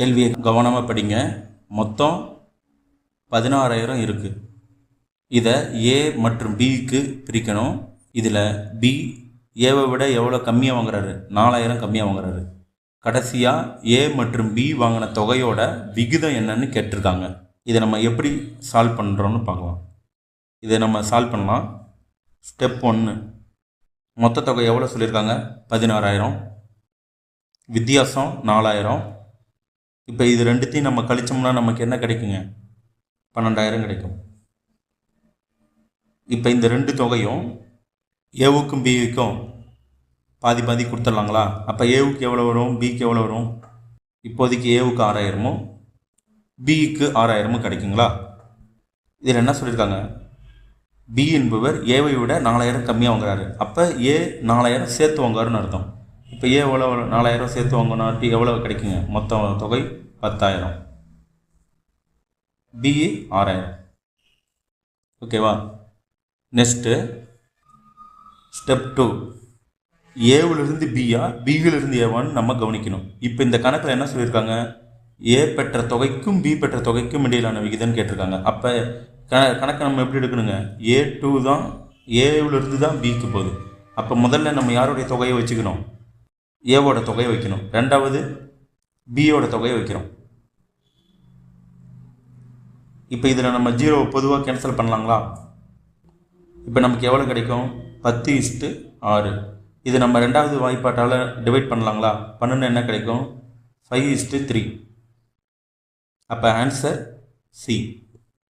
கேள்வியை கவனமாக படிங்க. மொத்தம் பதினாறாயிரம் இருக்குது இதை ஏ மற்றும் பிக்கு பிரிக்கணும். இதில் பி ஏவை விட எவ்வளோ கம்மியாக வாங்குறாரு? நாலாயிரம் கம்மியாக வாங்குறாரு. கடைசியாக ஏ மற்றும் பி வாங்கின தொகையோட விகிதம் என்னன்னு கேட்டிருக்காங்க. இதை நம்ம எப்படி சால்வ் பண்ணுறோன்னு பார்க்கலாம். இதை நம்ம சால்வ் பண்ணலாம். ஸ்டெப் ஒன்று மொத்த தொகை எவ்வளோ சொல்லியிருக்காங்க? பதினாறாயிரம். வித்தியாசம் நாலாயிரம். இப்போ இது ரெண்டுத்தையும் நம்ம கழிச்சோம்னா நமக்கு என்ன கிடைக்குங்க? பன்னெண்டாயிரம் கிடைக்கும். இப்போ இந்த ரெண்டு தொகையும் ஏவுக்கும் பிவிக்கும் பாதி பாதி கொடுத்துடலாங்களா? அப்போ ஏவுக்கு எவ்வளோ வரும்? பிக்கு எவ்வளோ வரும்? இப்போதைக்கு ஏவுக்கு ஆறாயிரமும் பிக்கு ஆறாயிரமும் கிடைக்குங்களா? இதில் என்ன சொல்லியிருக்காங்க? பி என்பவர் ஏவை விட நாலாயிரம் கம்மியாக வாங்குறாரு. அப்போ ஏ நாலாயிரம் சேர்த்து வாங்குறாருன்னு அர்த்தம். இப்போ ஏ எவ்வளோ நாலாயிரம் சேர்த்து வாங்கினாட்டி எவ்வளோ கிடைக்குங்க? மொத்த தொகை பத்தாயிரம். பி ஆறாயிரம். ஓகேவா நெக்ஸ்ட்டு ஸ்டெப் டூ ஏவிலிருந்து பிஆ பியிலிருந்து ஏவான்னு நம்ம கவனிக்கணும். இப்போ இந்த கணக்கில் என்ன சொல்லியிருக்காங்க? ஏ பெற்ற தொகைக்கும் பி பெற்ற தொகைக்கும் இடையிலான விகிதம்னு கேட்டிருக்காங்க. அப்போ க கணக்கை நம்ம எப்படி எடுக்கணுங்க? ஏ டூ தான் ஏவிலிருந்து தான் பிக்கு போகுது. அப்போ முதல்ல நம்ம யாருடைய தொகையை வச்சுக்கணும்? ஏவோட தொகையை வைக்கணும். ரெண்டாவது பியோட தொகையை வைக்கிறோம். இப்போ இதில் நம்ம ஜீரோ பொதுவாக கேன்சல் பண்ணலாங்களா? இப்போ நமக்கு எவ்வளோ கிடைக்கும்? பத்து இஸ்ட்டு ஆறு. இது நம்ம ரெண்டாவது வாய்ப்பாட்டால் டிவைட் பண்ணலாங்களா? பண்ணுன்னு என்ன கிடைக்கும்? ஃபைவ் இஸ்ட்டு த்ரீ அப்போ ஆன்சர் சி